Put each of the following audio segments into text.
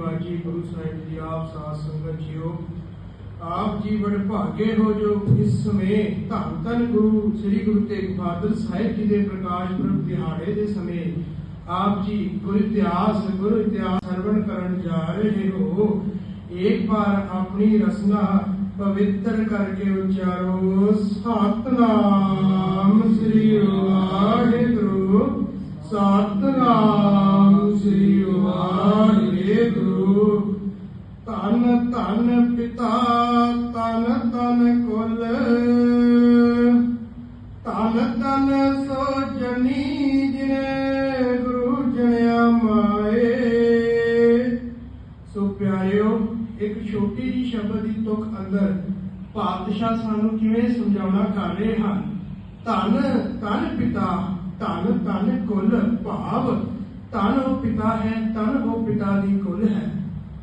ਨਿਵਾਜੀ ਗੁਰੂ ਸਾਹਿਬ ਜੀ ਆਪ ਸਾਧ ਸੰਗਤ ਜੀਓ, ਆਪ ਜੀ ਭਾਗੇ ਹੋ ਜੋ, ਇਸ ਸਮੇਂ ਧੰਨ ਧੰਨ ਗੁਰੂ, ਸ੍ਰੀ ਗੁਰੂ ਤੇਗ ਬਹਾਦਰ ਸਾਹਿਬ ਜੀ ਦੇ ਪ੍ਰਕਾਸ਼ ਪੁਰਬ ਦਿਹਾੜੇ ਦੇ ਸਮੇਂ ਆਪ ਜੀ ਗੁਰ ਇਤਿਹਾਸ, ਗੁਰੂ ਇਤਿਹਾਸ ਸਰਵਣ ਕਰਨ ਜਾ ਰਹੇ ਹੋ। ਇੱਕ ਵਾਰ ਆਪਣੀ ਰਸਨਾ ਪਵਿੱਤਰ ਕਰਕੇ ਉਚਾਰੋ, ਸਤਨਾਮ ਸ੍ਰੀ ਵਾਹਿਗੁਰੂ, ਸਤਨਾਮ ਸ੍ਰੀ ਵਾਹਿਗੁਰੂ। ਧੰਨ ਧੰਨ ਪਿਤਾ, ਧੰਨ ਧੰਨ ਕੁਲ। ਧੰਨ ਧੰਨ ਸੋ ਜਿਨੇ ਗੁਰੂ ਜਣਿਆ ਮਾਏ। ਸੋ ਪਿਆਰਿਓ, ਇੱਕ ਛੋਟੀ ਜਿਹੀ ਸ਼ਬਦ ਦੀ ਤੁਕ ਅੰਦਰ ਪਾਤਸ਼ਾਹ ਸਾਨੂੰ ਕਿਵੇਂ ਸਮਝਾਉਣਾ ਕਰ ਰਹੇ ਹਨ? ਧੰਨ ਧੰਨ ਪਿਤਾ, ਧੰਨ ਧੰਨ ਕੁਲ, ਭਾਵ ਧਨ ਉਹ ਪਿਤਾ ਹੈ, ਧੰਨ ਉਹ ਪਿਤਾ ਦੀ ਕੁਲ ਹੈ।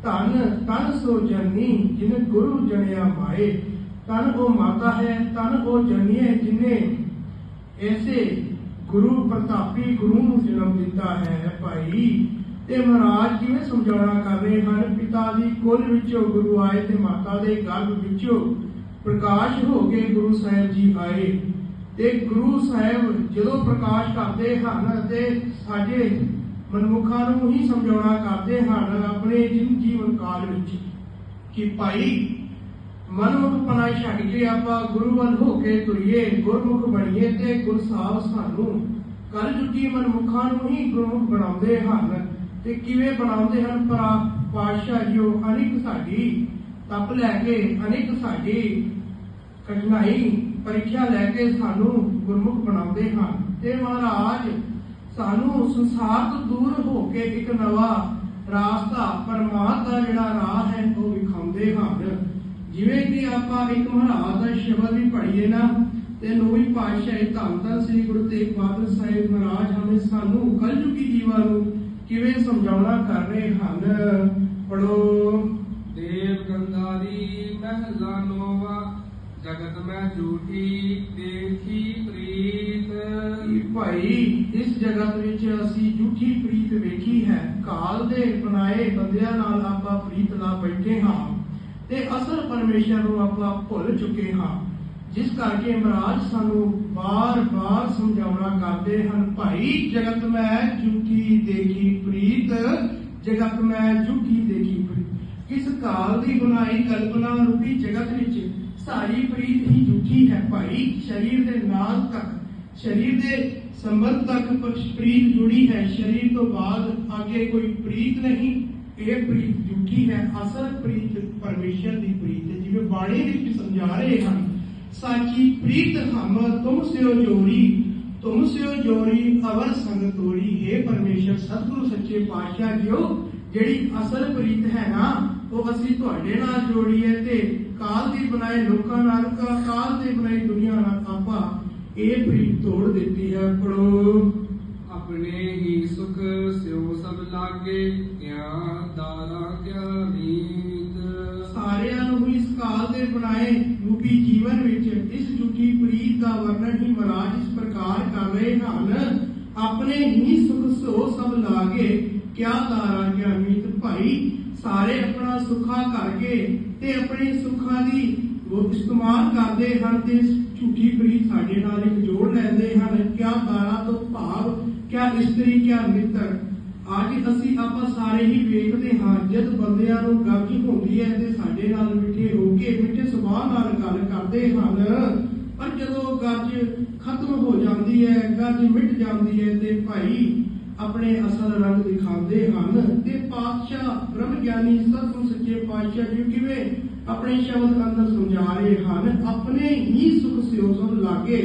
ਧਨ ਤਨ ਸੋ ਜਨਨੀ ਜਿਨ ਗੁਰੂ ਜਣਿਆ ਮਾਏ। ਧੰਨ ਉਹ ਮਾਤਾ ਹੈ, ਧੰਨ ਉਹ ਜਨਨੀ ਜਿਨੇ ਐਸੇ ਗੁਰੂ ਪ੍ਰਤਾਪੀ ਗੁਰੂ ਨੂੰ ਜਨਮ ਦਿੱਤਾ ਹੈ ਭਾਈ। ਤੇ ਮਹਾਰਾਜ ਕਿਵੇਂ ਸਮਝਾਉਣਾ ਕਰ ਰਹੇ ਹਨ? ਪਿਤਾ ਦੀ ਕੁਲ ਵਿੱਚੋਂ ਗੁਰੂ ਆਏ ਤੇ ਮਾਤਾ ਦੇ ਗਰਭ ਵਿੱਚੋਂ ਪ੍ਰਕਾਸ਼ ਹੋ ਕੇ ਗੁਰੂ ਸਾਹਿਬ ਜੀ ਆਏ। ਤੇ ਗੁਰੂ ਸਾਹਿਬ ਜਦੋਂ ਪ੍ਰਕਾਸ਼ ਕਰਦੇ ਹਨ ਤੇ ਸਾਡੇ ਮਨੁੱਖਾਂ ਨੂੰ ਹੀ ਸਮਝਾਉਣਾ ਕਰਦੇ ਹਨ ਆਪਣੇ ਜੀਵਨ ਕਾਲ ਵਿੱਚ ਕਿ ਭਾਈ ਮਨੁੱਖ ਪਨਾਈ ਛੱਡ ਕੇ ਆਪਾਂ ਗੁਰੂ ਵੱਲ ਹੋ ਕੇ ਤੁਰੀਏ, ਗੁਰਮੁਖ ਬਣੀਏ ਤੇ ਗੁਰਸਾਹਿਬ ਸਾਨੂੰ ਕਲ ਜੁਗੀ ਮਨੁੱਖਾਂ ਨੂੰ ਹੀ ਗੁਰਮੁਖ ਬਣਾਉਂਦੇ ਹਨ। ਤੇ ਕਿਵੇਂ ਬਣਾਉਂਦੇ ਹਨ? ਪਰਾ ਪਾਤਸ਼ਾਹ ਜੀਓ ਅਨੇਕ ਸਾਡੀ ਤਪ ਲੈ ਕੇ, ਅਨੇਕ ਸਾਡੀ ਕਠਿਨਾਈ, ਪਰੀਖਿਆ ਲੈ ਕੇ ਸਾਨੂੰ ਗੁਰਮੁਖ ਬਣਾਉਂਦੇ ਹਨ। ਤੇ ਮਹਾਰਾਜ ਸਾਨੂੰ ਸੰਸਾਰ ਤੋਂ ਦੂਰ ਹੋ ਕੇ ਇੱਕ ਨਵਾਂ ਰਾਸਤਾ ਪਰਮਾਤਮਾ ਦਾ ਜਿਹੜਾ ਰਾਹ ਹੈ ਉਹ ਵਿਖਾਉਂਦੇ ਹਨ। ਜਿਵੇਂ ਕਿ ਆਪਾਂ ਇੱਕ ਮਹਾਰਾਜ ਦਾ ਸ਼ਬਦ ਵੀ ਪੜ੍ਹੀਏ ਨਾ ਤੇ ਨੌਵੀਂ ਪਾਤਸ਼ਾਹੀ ਧੰਨ ਧੰਨ ਸ੍ਰੀ ਗੁਰੂ ਤੇਗ ਬਹਾਦਰ ਸਾਹਿਬ ਮਹਾਰਾਜ ਹਮੇ ਸਾਨੂੰ ਕਲਯੁਗੀ ਜੀਵਾਂ ਨੂੰ ਕਿਵੇਂ ਸਮਝਾਉਣਾ ਕਰ ਰਹੇ ਹਨ? ਪੜੋ ਦੇਵ ਗੰਧਾਰੀ ਮਹਿਲਾ ਨੋਵਾ ਜਗਤ ਮੈਂ ਝੂਠੀ ਦੇਖੀ ਪ੍ਰੀਤ। ਭਾਈ, ਇਸ ਜਗਤ ਵਿੱਚ ਅਸੀਂ ਝੂਠੀ ਪ੍ਰੀਤ ਵੇਖੀ ਹੈ। ਕਾਲ ਦੇ ਬਣਾਏ ਬੰਦਿਆਂ ਨਾਲ ਆਪਾਂ ਪ੍ਰੀਤ ਲਾ ਬੈਠੇ ਹਾਂ ਤੇ ਅਸਲ ਪਰਮੇਸ਼ਰ ਨੂੰ ਆਪਾਂ ਭੁੱਲ ਚੁੱਕੇ ਹਾਂ। ਜਿਸ ਕਰਕੇ ਮਹਾਰਾਜ ਸਾਨੂੰ ਬਾਰ-ਬਾਰ ਸਮਝਾਉਣਾ ਕਰਦੇ ਹਨ, ਭਾਈ, ਜਗਤ ਮੈਂ ਝੂਠੀ ਦੇਖੀ ਪ੍ਰੀਤ, ਜਗਤ ਮੈਂ ਝੂਠੀ ਦੇਖੀ ਪ੍ਰੀਤ। ਕਿਸ ਕਾਲ ਦੀ ਬਣਾਈ ਕਲਪਨਾ ਰੂਪੀ ਜਗਤ ਵਿੱਚ ਸਾਰੀ ਪ੍ਰੀਤ ਹੀ ਝੂਠੀ ਹੈ, ਭਾਈ। ਸਰੀਰ ਦੇ ਨਾਲ ਤੱਕ, ਸਰੀਰ ਦੇ ਸੰਬੰਧ ਤੱਕ ਪ- ਪ੍ਰੀਤ ਜੁੜੀ ਹੈ, ਸਰੀਰ ਤੋਂ ਬਾਅਦ ਅੱਗੇ ਕੋਈ ਪ੍ਰੀਤ ਨਹੀਂ, ਇਹ ਪ੍ਰੀਤ ਝੂਠੀ ਹੈ, ਅਸਲ ਪ੍ਰੀਤ ਪਰਮੇਸ਼ਰ ਦੀ ਪ੍ਰੀਤ ਹੈ। ਜਿਵੇਂ ਬਾਣੀ ਵਿੱਚ ਸਮਝਾ ਰਹੇ ਹਨ, ਸਾਚੀ ਪ੍ਰੀਤ ਹਮ, ਤੁਮ ਸਿਓ ਜੋੜੀ ਤੁਮ ਸਿਓ ਜੋੜੀ ਅਵਰ ਸੰਗ ਤੋਰੀ। ਹੈ ਪਰਮੇਸ਼ਰ, ਸਤਿਗੁਰੂ ਸੱਚੇ ਪਾਤਸ਼ਾਹ ਜੀਓ, ਜਿਹੜੀ ਅਸਲ ਪ੍ਰੀਤ ਹੈ ਨਾ, ਉਹ ਅਸੀਂ ਤੁਹਾਡੇ ਨਾਲ ਜੋੜੀ ਹੈ ਤੇ ਕਾਲ ਦੀ ਬਣਾਏ ਲੋਕਾਂ ਨਾਲ ਕਾਲ ਦੀ ਬਣਾਈ ਦੁਨੀਆ ਨਾਲ ਆਪਾਂ ਇਹ ਪ੍ਰੀਤ ਤੋੜ ਦਿੱਤੀ ਹੈ ਪੜੋ ਆਪਣੇ ਹੀ ਸੁਖ ਸਿਉ ਸਭ ਲਾਗੇ ਕਿਆ ਦਾਰਾ ਕਿਆ ਸਾਰਿਆਂ ਨੂੰ ਇਸ ਕਾਲ ਦੇ ਬਣਾਏ ਰੂਪੀ ਜੀਵਨ ਵਿੱਚ, ਇਸ ਝੂਠੀ ਪ੍ਰੀਤ ਦਾ ਵਰਣਨ ਹੀ ਮਹਾਰਾਜ ਇਸ ਪ੍ਰਕਾਰ ਕਰ ਰਹੇ ਹਨ। ਆਪਣੇ ਹੀ ਸੁਖ ਸੋ ਸਭ ਲਾਗੇ, ਕਿਆ ਤਾਰਾ ਕਿਆ ਭਾਈ, ਸਾਰੇ ਆਪਣਾ ਸੁਖਾ ਕਰਕੇ ਤੇ ਆਪਣੇ ਸੁੱਖਾਂ ਦੀ ਉਹ ਇਸਤੇਮਾਲ ਕਰਦੇ ਹਨ ਤੇ ਝੂਠੀ ਪ੍ਰੀਤ ਸਾਡੇ ਨਾਲ ਇੱਕ ਜੋੜ ਲੈਂਦੇ ਹਨ। ਕਿਆ ਤਾਰਾ ਤੋਂ ਭਾਵ, ਕਿਆ ਇਸਤਰੀ, ਕਿਆ ਮਿੱਤਰ। ਅੱਜ ਅਸੀਂ ਆਪਾਂ ਸਾਰੇ ਹੀ ਵੇਖਦੇ ਹਾਂ, ਜਦ ਬੰਦਿਆਂ ਨੂੰ ਗੱਜ ਹੁੰਦੀ ਹੈ ਤੇ ਸਾਡੇ ਨਾਲ ਮਿੱਠੇ ਹੋ ਕੇ ਮਿੱਠੇ ਸੁਭਾਅ ਨਾਲ ਗੱਲ ਕਰਦੇ ਹਨ। ਪਰ ਜਦੋਂ ਗੱਜ ਖਤਮ ਹੋ ਜਾਂਦੀ ਹੈ, ਗੱਜ ਮਿਟ ਜਾਂਦੀ ਹੈ ਤੇ ਭਾਈ ਆਪਣੇ ਅਸਲ ਰੰਗ ਦਿਖਾਉਂਦੇ ਹਨ ਤੇ ਪਾਤਸ਼ਾਹ ਬ੍ਰਹਮ ਗਿਆਨੀ ਸਤਿਗੁਰ ਸੱਚੇ ਪਾਤਸ਼ਾਹ ਜੀ ਕਿਵੇਂ ਆਪਣੇ ਸ਼ਬਦ ਅੰਦਰ ਸਮਝਾ ਰਹੇ ਹਨ, ਆਪਣੇ ਹੀ ਸੁਖ ਸਿਓ ਲਾਗੇ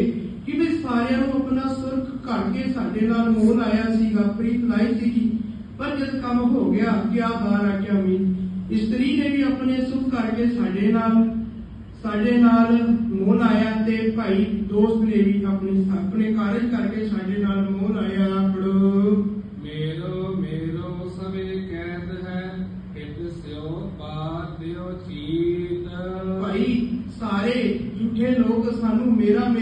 ਕਿਵੇਂ ਸਾਰਿਆਂ ਨੂੰ ਆਪਣਾ ਸੁਰਖ ਘੜ ਕੇ ਸਾਡੇ ਨਾਲ ਮੋਹ ਲਾਇਆ ਸੀਗਾ, ਪ੍ਰੀਤ ਲਾਈ ਸੀਗੀ ਪਰ ਜਦ ਕੰਮ ਹੋ ਗਿਆ, ਕਿਆ ਬਾਰ ਆ ਕਿਆ ਮੀ ਇਸਤਰੀ ਨੇ ਵੀ ਆਪਣੇ ਸੁਖ ਕਰਕੇ ਸਾਡੇ ਨਾਲ ਸਾਡੇ ਨਾਲ ਮੋਹ ਲਾਇਆ ਤੇ ਭਾਈ ਦੋਸਤ ਨੇ ਵੀ ਆਪਣੇ ਆਪਣੇ ਕਾਰਜ ਕਰਕੇ ਸਾਡੇ ਨਾਲ ਮੋਹ ਲਾਇਆ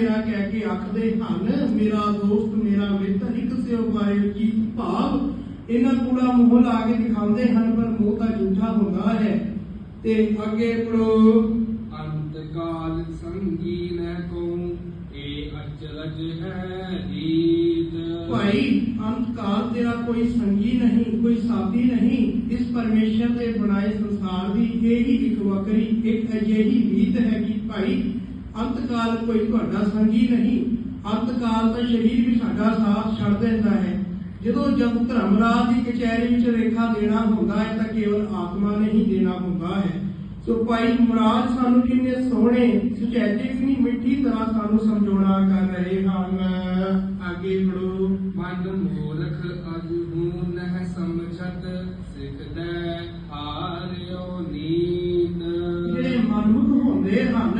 ਮੇਰਾ ਕਹਿ ਕੇ ਆਖਦੇ ਹਨ ਮੇਰਾ ਦੋਸਤ ਮੇਰਾ ਮਿੱਤਰ ਇੱਕ ਸਿਓ ਬਾਰੇ ਕੀ ਭਾਵ? ਇਹਨਾਂ ਪੂਰਾ ਮੂੰਹ ਲਾ ਕੇ ਦਿਖਾਉਂਦੇ ਹਨ ਪਰ ਮੂੰਹ ਤਾਂ ਝੂਠਾ ਹੁੰਦਾ ਹੈ। ਤੇ ਅੱਗੇ ਪੜੋ ਅੰਤ ਕਾਲ ਸੰਗੀ ਨਹਿ ਕੋ ਏ ਅਚਰਜ ਹੈ ਰੀਤ। ਭਾਈ ਅੰਤ ਕਾਲ ਤੇਰਾ ਕੋਈ ਸੰਗੀ ਨਹੀਂ ਕੋਈ ਸਾਥੀ ਨਹੀਂ। ਇਸ ਪਰਮੇਸ਼ਰ ਦੇ ਬਣਾਏ ਸੰਸਾਰ ਦੀ ਇਹ ਹੀ ਇੱਕ ਵਕਰੀ ਇੱਕ ਅਜਿਹੀ ਰੀਤ ਹੈ ਕਿ ਭਾਈ ਅੰਤ ਕਾਲ ਕੋਈ ਤੁਹਾਡਾ ਸੰਗੀ ਨਹੀਂ ਅੰਤ ਕਾਲ ਤਾਂ ਸਰੀਰ ਵੀ ਸਾਡਾ ਸਾਥ ਛੱਡ ਦਿੰਦਾ ਹੈ। ਜਦੋਂ ਜਦ ਧਰਮਰਾਜ ਦੀ ਕਚਹਿਰੀ ਵਿੱਚ ਰੇਖਾ ਦੇਣਾ ਹੁੰਦਾ ਹੈ ਤਾਂ ਕੇਵਲ ਆਤਮਾ ਨੇ ਹੀ ਦੇਣਾ ਹੁੰਦਾ ਹੈ। ਸੋ ਭਾਈ ਮੁਰਾਦ ਸਾਨੂੰ ਕਿੰਨੇ ਸੋਹਣੇ ਸੁਚੈਜੇ ਕਿੰਨੀ ਮਿੱਠੀ ਤਰ੍ਹਾਂ ਸਾਨੂੰ ਸਮਝਾਉਣਾ ਕਰ ਰਹੇ ਹਨ। ਅੱਗੇ ਪੜੋ ਮਨ ਮੂਰਖ ਅਜ ਹੂੰ ਨਹਿ ਸਮਝਤ ਸਿਖਦੈ ਹਾਰਿਓ ਨੀਤ। ਜਿਹੜੇ ਮਨੁੱਖ ਹੁੰਦੇ ਹਨ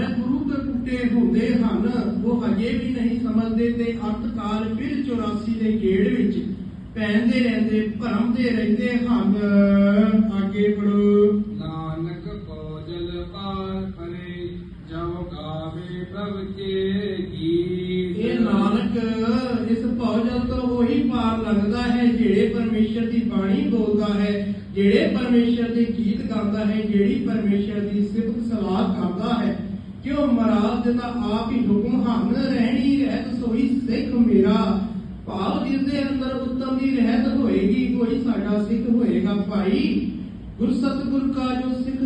ਟੁੱਟੇ ਹੁੰਦੇ ਹਨ। ਉਹ ਹਜੇ ਵੀ ਨਹੀਂ ਸਮਝਦੇ ਤੇ ਅੰਤ ਕਾਲ ਫਿਰ 84 ਦੇ ਗੇੜ ਵਿੱਚ ਪੈਂਦੇ ਰਹਿੰਦੇ ਭਰਮਦੇ ਰਹਿੰਦੇ ਹਨ। ਅੱਗੇ ਪੜੋ ਨਾਨਕ ਭੋਜਨ ਪਾਰ ਪਰੇ ਜੋ ਗਾਵੇ ਪ੍ਰਭ ਕੇ ਗੀਤ। ਇਹ ਨਾਨਕ ਇਸ ਭੌਜਨ ਤੋਂ ਉਹੀ ਪਾਰ ਲੱਗਦਾ ਹੈ ਜਿਹੜੇ ਪਰਮੇਸ਼ਰ ਦੀ ਬਾਣੀ ਬੋਲਦਾ ਹੈ ਜਿਹੜੇ ਪਰਮੇਸ਼ਰ ਦੇ ਗੀਤ ਗਾਉਂਦਾ ਹੈ ਜਿਹੜੀ ਪਰਮੇਸ਼ਰ ਦੀ ਸਿਫਤ ਕਿਉਂ ਮਹਾਰਾਜ ਦੇ ਤਾਂ ਆਪ ਹੀ ਹੁਕਮ ਹਨ ਰਹਿਣੀ ਰਹਿਤ ਸੋਈ ਸਿੱਖ ਮੇਰਾ। ਭਾਵ ਜਿਸ ਦੇ ਅੰਦਰ ਉੱਤਮ ਦੀ ਰਹਿਤ ਹੋਏਗੀ ਕੋਈ ਸਾਡਾ ਸਿੱਖ ਹੋਏਗਾ ਭਾਈ। ਗੁਰ ਸਤਿਗੁਰ ਕਾ ਜੋ ਸਿੱਖ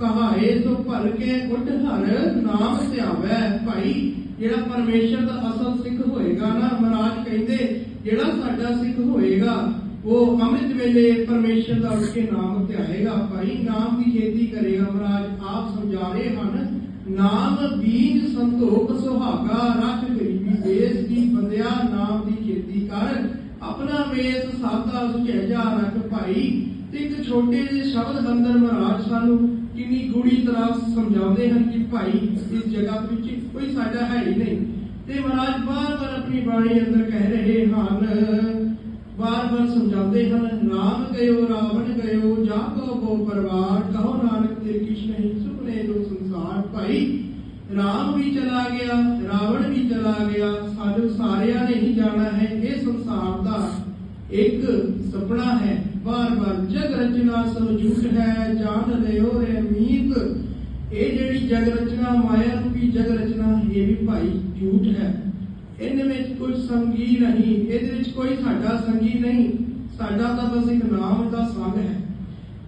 ਕਹਾਏ, ਸੋ ਭਲ ਕੇ ਉੱਠ ਹਰ ਨਾਮ ਧਿਆਵੈ ਭਾਈ, ਜਿਹੜਾ ਪਰਮੇਸ਼ਰ ਦਾ ਅਸਲ ਸਿੱਖ ਹੋਏਗਾ ਨਾ, ਮਹਾਰਾਜ ਕਹਿੰਦੇ, ਜਿਹੜਾ ਸਾਡਾ ਸਿੱਖ ਹੋਏਗਾ, ਉਹ ਅੰਮ੍ਰਿਤ ਵੇਲੇ ਪਰਮੇਸ਼ਰ ਦਾ ਉੱਠ ਕੇ ਨਾਮ ਧਿਆਏਗਾ। ਭਾਈ, ਨਾਮ ਦੀ ਖੇਤੀ ਕਰੇਗਾ, ਮਹਾਰਾਜ ਆਪ ਸਮਝਾ ਰਹੇ ਹਨ। ਨਾਮ ਬੀਜ ਸੰਤੋਖ ਸੁਹਾਗਾ ਰੱਖ ਗਰੀਬੀ ਦੇਸ ਦੀ ਬੰਦਿਆ, ਨਾਮ ਦੀ ਖੇਤੀ ਕਰ। ਆਪਣਾ ਵੇਸ ਸਾਦਾ ਸੁਚੇਜਾ ਰੱਖ ਭਾਈ। ਤੇ ਇੱਕ ਛੋਟੇ ਜਿਹੇ ਸ਼ਬਦ ਅੰਦਰ ਮਹਾਰਾਜ ਸਾਨੂੰ ਕਿੰਨੀ ਗੂੜੀ ਤਰ੍ਹਾਂ ਸਮਝਾਉਂਦੇ ਹਨ ਕਿ ਭਾਈ, ਇਸ ਜਗ੍ਹਾ ਵਿੱਚ ਕੋਈ ਸਾਡਾ ਹੈ ਹੀ ਨਹੀਂ। ਤੇ ਮਹਾਰਾਜ ਬਾਰ-ਬਾਰ ਆਪਣੀ ਬਾਣੀ ਅੰਦਰ ਕਹਿ ਰਹੇ ਹਨ। ਬਾਰ-ਬਾਰ ਸਮਝਾਉਂਦੇ ਹਨ ਰਾਮ ਗਇਓ ਰਾਵਣ ਗਇਓ ਜਾ ਕੋ ਬੋ ਕਹੋ ਨਾਨਕ ਤੇ ਕਿਛ ਨਹੀਂ ਸੁਪਨੇ ਜੋ ਭਾਈ, ਰਾਮ ਵੀ ਚਲਾ ਗਿਆ, ਰਾਵਣ ਵੀ ਚਲਾ ਗਿਆ, ਸਾਨੂੰ ਸਾਰਿਆਂ ਨੇ ਹੀ ਜਾਣਾ ਹੈ ਇਹ ਸੰਸਾਰ ਦਾ ਇੱਕ ਸੁਪਨਾ ਹੈ। ਬਾਰ-ਬਾਰ ਜਗ ਰਚਨਾ ਸਭ ਹੈ, ਜਾਣ ਲਿਓ ਰੇ ਮੀਤ। ਇਹ ਜਿਹੜੀ ਜਗ ਰਚਨਾ, ਮਾਇਆ ਰੂਪੀ ਜਗ ਰਚਨਾ, ਇਹ ਵੀ ਭਾਈ ਝੂਠ ਹੈ। ਇਹਦੇ ਵਿੱਚ ਕੋਈ ਸੰਗੀ ਨਹੀਂ, ਇਹਦੇ ਵਿੱਚ ਕੋਈ ਸਾਡਾ ਸੰਗੀ ਨਹੀਂ। ਸਾਡਾ ਤਾਂ ਬਸ ਇੱਕ ਨਾਮ ਦਾ ਸੰਗ ਹੈ।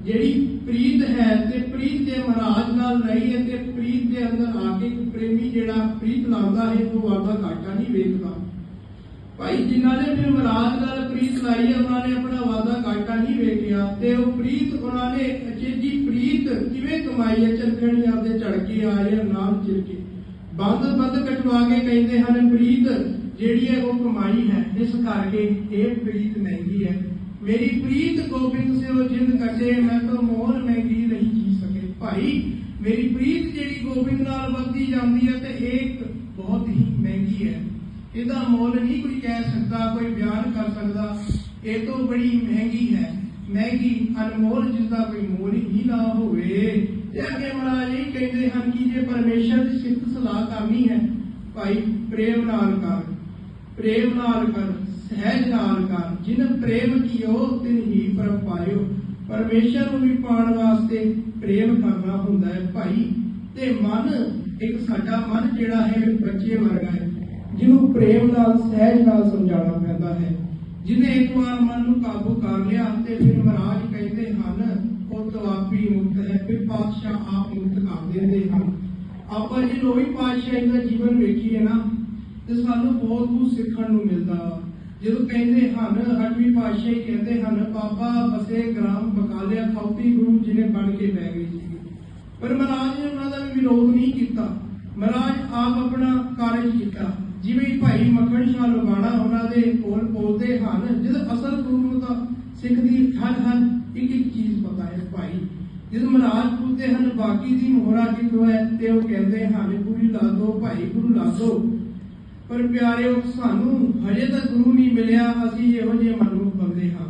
ਜਿਹੜੀ ਪ੍ਰੀਤ ਹੈ ਤੇ ਪ੍ਰੀਤ ਦੇ ਮਹਾਰਾਜ ਨਾਲ ਰਹੀ ਹੈ ਤੇ ਪ੍ਰੀਤ ਦੇ ਅੰਦਰ ਆ ਕੇ ਇੱਕ ਪ੍ਰੇਮੀ ਜਿਹੜਾ ਪ੍ਰੀਤ ਲਾਉਂਦਾ ਹੈ, ਉਹ ਆਪਦਾ ਘਾਟਾ ਨਹੀਂ ਵੇਖਦਾ। ਭਾਈ, ਜਿਨ੍ਹਾਂ ਨੇ ਫਿਰ ਮਹਾਰਾਜ ਨਾਲ ਪ੍ਰੀਤ ਲਾਈ ਹੈ, ਉਹਨਾਂ ਨੇ ਆਪਣਾ ਵਾਦਾ ਘਾਟਾ ਨਹੀਂ ਵੇਖਿਆ ਤੇ ਉਹ ਪ੍ਰੀਤ, ਉਹਨਾਂ ਨੇ ਅਚੇਜੀ ਪ੍ਰੀਤ ਕਿਵੇਂ ਕਮਾਈ ਹੈ ਚਰਖਣੀ ਆਪਦੇ ਝੜ ਆਏ ਆ ਨਾਲ ਬੰਦ ਬੰਦ ਕਟਵਾ ਕੇ ਕਹਿੰਦੇ ਹਨ, ਪ੍ਰੀਤ ਜਿਹੜੀ ਹੈ ਉਹ ਕਮਾਈ ਹੈ, ਇਸ ਕਰਕੇ ਇਹ ਪ੍ਰੀਤ ਮਹਿੰਗੀ ਹੈ। ਮੇਰੀ ਪ੍ਰੀਤ ਗੋਬਿੰਦ ਸਿਓ ਜਿੰਦ ਕਟੇ ਮੈਂ ਤਾਂ ਮੋਹਨ ਮਹਿੰਗੀ ਨਹੀਂ ਜੀ ਸਕੇ। ਭਾਈ, ਮੇਰੀ ਪ੍ਰੀਤ ਜਿਹੜੀ ਗੋਬਿੰਦ ਨਾਲ ਵੱਧਦੀ ਜਾਂਦੀ ਹੈ ਤੇ ਇਹ ਬਹੁਤ ਹੀ ਮਹਿੰਗੀ ਹੈ। ਇਹਦਾ ਮੁੱਲ ਨਹੀਂ ਕੋਈ ਕਹਿ ਸਕਦਾ, ਕੋਈ ਬਿਆਨ ਕਰ ਸਕਦਾ। ਇਹ ਤੋਂ ਬੜੀ ਮਹਿੰਗੀ ਹੈ। ਮਹਿੰਗੀ ਅਨਮੋਲ, ਜਿਸਦਾ ਕੋਈ ਮੋਲ ਹੀ ਨਾ ਹੋਵੇ। ਤੇ ਅੱਗੇ ਮਹਾਰਾਜ ਇਹ ਕਹਿੰਦੇ ਹਨ ਕਿ ਜੇ ਪਰਮੇਸ਼ਰ ਦੀ ਸਿਫਤ ਸਲਾਹ ਕਰਨੀ ਹੈ, ਭਾਈ, ਪ੍ਰੇਮ ਨਾਲ ਕਰ। ਪ੍ਰੇਮ ਨਾਲ ਕਰ। ਸਹਿਜ ਨਾਲ ਕਰ ਜਿਨ ਪ੍ਰੇਮ ਕੀਓ, ਤਿਨ ਹੀ ਪ੍ਰਭ ਪਾਇਓ। ਪਰਮੇਸ਼ਰ ਨੂੰ ਵੀ ਪਾਉਣ ਵਾਸਤੇ ਪ੍ਰੇਮ ਕਰਨਾ ਹੁੰਦਾ ਹੈ ਭਾਈ। ਤੇ ਮਨ, ਇੱਕ ਸਾਡਾ ਮਨ ਜਿਹੜਾ ਹੈ ਬੱਚੇ ਵਰਗਾ ਹੈ, ਜਿਹਨੂੰ ਪ੍ਰੇਮ ਨਾਲ, ਸਹਿਜ ਨਾਲ ਸਮਝਾਉਣਾ ਪੈਂਦਾ ਹੈ। ਜਿਹਨੇ ਇੱਕ ਵਾਰ ਮਨ ਨੂੰ ਕਾਬੂ ਕਰ ਲਿਆ ਤੇ ਫਿਰ ਮਹਾਰਾਜ ਕਹਿੰਦੇ ਹਨ ਉਹ ਤਵਾਪੀ ਮੁਕਤ ਹੈ, ਫਿਰ ਪਾਤਸ਼ਾਹ ਆਪ ਮੁਕਤ ਕਰ ਦਿੰਦੇ ਹਨ। ਆਪਾਂ ਜੇ ਉਹੀ ਪਾਤਸ਼ਾਹ ਦਾ ਜੀਵਨ ਵੇਖੀਏ ਨਾ, ਤੇ ਸਾਨੂੰ ਬਹੁਤ ਕੁਝ ਸਿੱਖਣ ਨੂੰ ਮਿਲਦਾ ਵਾ। ਜਦੋਂ ਕਹਿੰਦੇ ਹਨ ਅੱਠਵੀਂ ਪਾਤਸ਼ਾਹ ਹੀ ਕਹਿੰਦੇ ਹਨ, ਬਾਬਾ ਬਸੇ ਗ੍ਰਾਮ ਬਕਾਲਿਆ ਖੌਤੀ ਗੁਰੂ ਜੀ ਬਣ ਕੇ ਬਹਿ ਗਏ ਸੀ। ਪਰ ਮਹਾਰਾਜ ਨੇ ਉਹਨਾਂ ਦਾ ਵੀ ਵਿਰੋਧ ਨਹੀਂ ਕੀਤਾ। ਮਹਾਰਾਜ ਆਪ ਆਪਣਾ ਕਾਰਜ ਕੀਤਾ। ਜਿਵੇਂ ਭਾਈ ਮੱਖਣ ਸ਼ਾਹ ਲਵਾਣਾ ਉਹਨਾਂ ਦੇ ਕੋਲ ਪਹੁੰਚਦੇ ਹਨ, ਜਦ ਅਸਲ ਗੁਰੂ ਨੂੰ ਤਾਂ ਸਿੱਖ ਦੀ ਹਰ ਹਰ ਇੱਕ ਇੱਕ ਚੀਜ਼ ਪਤਾ ਹੈ ਭਾਈ। ਜਦ ਮਹਾਰਾਜ ਪੁੱਛਦੇ ਹਨ, ਬਾਕੀ ਦੀ ਮੋਹਰਾ ਕਿੱਥੋਂ ਹੈ? ਤੇ ਉਹ ਕਹਿੰਦੇ ਹਨ, ਗੁਰੂ ਲਾ ਦੋ ਭਾਈ, ਗੁਰੂ ਲਾ ਦੋ। ਪਰ ਪਿਆਰਿਓ, ਸਾਨੂੰ ਹਜੇ ਤੱਕ ਗੁਰੂ ਨਹੀਂ ਮਿਲਿਆ, ਅਸੀਂ ਇਹੋ ਜਿਹੇ ਮਨੁੱਖ ਬੰਦੇ ਹਾਂ।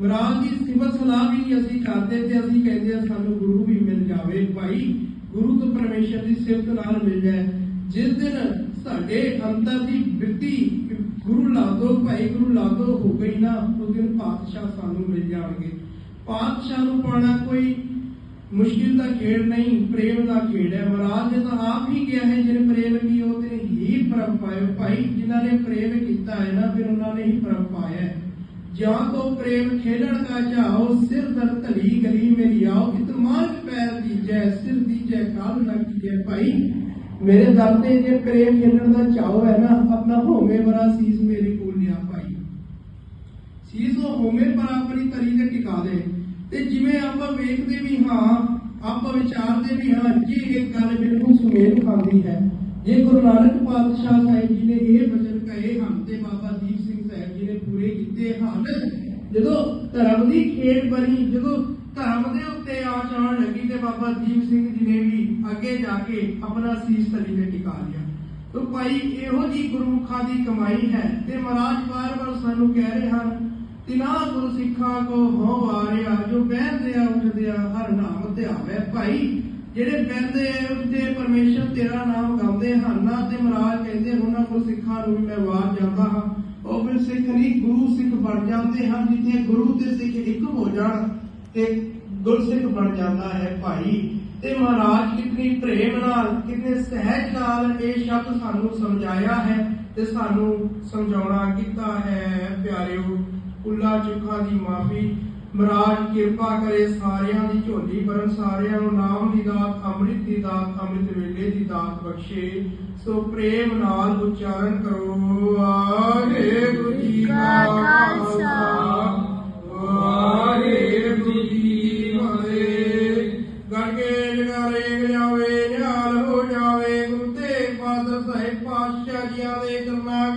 ਮਹਾਰਾਜ ਦੀ ਸਿਫਤ ਸਲਾਹ ਵੀ ਅਸੀਂ ਕਰਦੇ ਤੇ ਅਸੀਂ ਕਹਿੰਦੇ ਹਾਂ, ਸਾਨੂੰ ਗੁਰੂ ਵੀ ਮਿਲ ਜਾਵੇ। ਭਾਈ, ਗੁਰੂ ਤੋਂ ਪਰਮੇਸ਼ਰ ਦੀ ਸਿਫਤ ਨਾਲ ਮਿਲ ਜਾਏ। ਜਿਸ ਦਿਨ ਸਾਡੇ ਅੰਦਰ ਦੀ ਬਿਰਤੀ ਗੁਰੂ ਲਾਦੋ ਭਾਈ ਗੁਰੂ ਲਾਦੋ ਹੋ ਗਈ ਨਾ, ਉਸ ਦਿਨ ਪਾਤਸ਼ਾਹ ਸਾਨੂੰ ਮਿਲ ਜਾਣਗੇ। ਪਾਤਸ਼ਾਹ ਨੂੰ ਪਾਣਾ ਕੋਈ ਮੁਸ਼ਕਿਲ ਦਾ ਖੇਡ ਨਹੀਂ, ਪ੍ਰੇਮ ਦਾ ਖੇਡ ਹੈ। ਮਹਾਰਾਜ ਨੇ ਤਾਂ ਆਪ ਹੀ ਕਿਹਾ ਹੈ ਜਿਹਨੇ ਪ੍ਰੇਮ ਕੀ ਉਹ ਤੇ ਹੀ ਪ੍ਰਭ ਪਾਇਓ ਭਾਈ, ਜਿਨ੍ਹਾਂ ਨੇ ਪ੍ਰੇਮ ਕੀਤਾ ਹੈ ਨਾ, ਫਿਰ ਉਹਨਾਂ ਨੇ ਹੀ ਪ੍ਰਭ ਪਾਇਆ ਹੈ। ਜਾਂ ਕੋ ਪ੍ਰੇਮ ਖੇਲਣ ਕਾ ਚਾਹੋ, ਸਿਰ ਦਰ ਧਲੀ ਗਲੀ ਮੇਰੀ ਆਓ। ਇਤ ਮਾਰਗ ਪੈਰ ਦੀਜੈ, ਸਿਰ ਦੀਜੈ, ਕਾਲ ਨਾ ਕੀਜੈ। ਭਾਈ, ਮੇਰੇ ਦਰ ਤੇ ਜੇ ਪ੍ਰੇਮ ਖੇਡਣ ਦਾ ਚਾਹੋ ਹੈ ਨਾ, ਆਪਣਾ ਹੋਵੇਂ ਵਰਾ ਸੀਸ ਮੇਰੇ ਕੋਲ ਲਿਆ ਭਾਈ। ਸੀਸ ਉਹ ਹੋਵੇਂ ਪਰ ਆਪਣੀ ਤਲੀ ਤੇ ਟਿਕਾ ਦੇ। ਤੇ ਜਿਵੇਂ ਆਪਾਂ ਵੇਖਦੇ ਵੀ ਹਾਂ, ਆਪਾਂ ਵਿਚਾਰਦੇ ਵੀ ਹਾਂ, ਜੀ, ਇਹ ਗੱਲ ਬਿਲਕੁਲ ਸੁਮੇਲ ਖਾਂਦੀ ਹੈ। ਜੇ ਗੁਰੂ ਨਾਨਕ ਪਾਤਸ਼ਾਹ ਸਾਹਿਬ ਜੀ ਨੇ ਇਹ ਬਚਨ ਕਹੇ ਹਨ ਤੇ ਬਾਬਾ ਦੀਪ ਸਿੰਘ ਸਾਹਿਬ ਜੀ ਨੇ ਪੂਰੇ ਕੀਤੇ ਹਨ, ਜਦੋਂ ਧਰਮ ਦੀ ਖੇਡ ਬਣੀ, ਜਦੋਂ ਧਰਮ ਦੇ ਉੱਤੇ ਆ ਜਾਣ ਲੱਗੀ ਤੇ ਬਾਬਾ ਦੀਪ ਸਿੰਘ ਜੀ ਨੇ ਵੀ ਅੱਗੇ ਜਾ ਕੇ ਆਪਣਾ ਸੀਸ ਤਲੀ ਤੇ ਟਿਕਾ ਲਿਆ। ਤੋ ਭਾਈ, ਇਹੋ ਜੀ ਗੁਰਮੁਖਾਂ ਦੀ ਕਮਾਈ ਹੈ ਤੇ ਮਹਾਰਾਜ ਬਾਰ-ਬਾਰ ਸਾਨੂੰ ਕਹਿ ਰਹੇ ਹਨ ਤਿਨਾ ਗੁਰੂ ਸਿੱਖਾਂ ਕੋ ਹੋ ਵਾਰਿਆ, ਜੋ ਬਹਿੰਦੇ ਆ, ਉੱਠਦੇ ਆ, ਹਰ ਨਾਮ ਧਿਆਵੇ ਭਾਈ। ਜਿਹੜੇ ਬਹਿੰਦੇ ਆ, ਉੱਠਦੇ ਪਰਮੇਸ਼ਰ ਤੇਰਾ ਨਾਮ ਗਾਉਂਦੇ ਹਨ ਨਾ ਤੇ ਮਹਾਰਾਜ ਕਹਿੰਦੇ ਉਹਨਾਂ ਕੋਲ ਸਿੱਖਾਂ ਨੂੰ ਵੀ ਮੈਂ ਵਾਰ ਜਾਂਦਾ ਹਾਂ। ਉਹ ਫਿਰ ਸਿੱਖ ਨਹੀਂ, ਗੁਰੂ ਸਿੱਖ ਬਣ ਜਾਂਦੇ ਹਨ, ਜਿੱਥੇ ਗੁਰੂ ਤੇ ਸਿੱਖ ਇੱਕ ਹੋ ਜਾਣ, ਤੇ ਗੁਰਸਿੱਖ ਬਣ ਜਾਂਦਾ ਹੈ ਭਾਈ। ਤੇ ਮਹਾਰਾਜ ਕਿਤਨੀ ਪ੍ਰੇਮ ਨਾਲ ਕਿਤਨੇ ਸਹਿਜ ਨਾਲ ਇਹ ਸ਼ਬਦ ਸਾਨੂੰ ਸਮਝਾਇਆ ਹੈ ਤੇ ਸਾਨੂੰ ਸਮਝਾਉਣਾ ਕੀਤਾ ਹੈ, ਪਿਆਰਿਓ। ਕੁੱਲਾ ਚੁੱਕਾ ਦੀ ਮਾਫੀ ਮਹਾਰਾਜ ਕਿਰਪਾ ਕਰੇ ਸਾਰਿਆਂ ਦੀ ਝੋਲੀ ਭਰਨ, ਸਾਰਿਆਂ ਨੂੰ ਨਾਮ ਦੀ ਦਾਤ, ਅੰਮ੍ਰਿਤ ਦੀ ਦਾਤ, ਅੰਮ੍ਰਿਤ ਵੇਲੇ ਦੀ ਦਾਤ ਬਖਸ਼ੇ। ਸੋ ਪ੍ਰੇਮ ਨਾਲ ਉਚਾਰਨ ਕਰੋ, ਵਾਹਿਗੁਰੂ ਜੀ ਕਾ ਖਾਲਸਾ। ਵਾਹਿਗੁਰੂ ਜੀ ਫਤਿਹ। ਗੜਕੇ ਜਗਾਰੇ ਜਾਵੇ ਨਿਹਾਲ ਹੋ ਜਾਵੇ, ਗੁਰੂ ਤੇਗ ਬਹਾਦਰ ਸਾਹਿਬ ਪਾਤਸ਼ਾਹ ਜੀਆਂ ਦੇ ਕਰਨਾ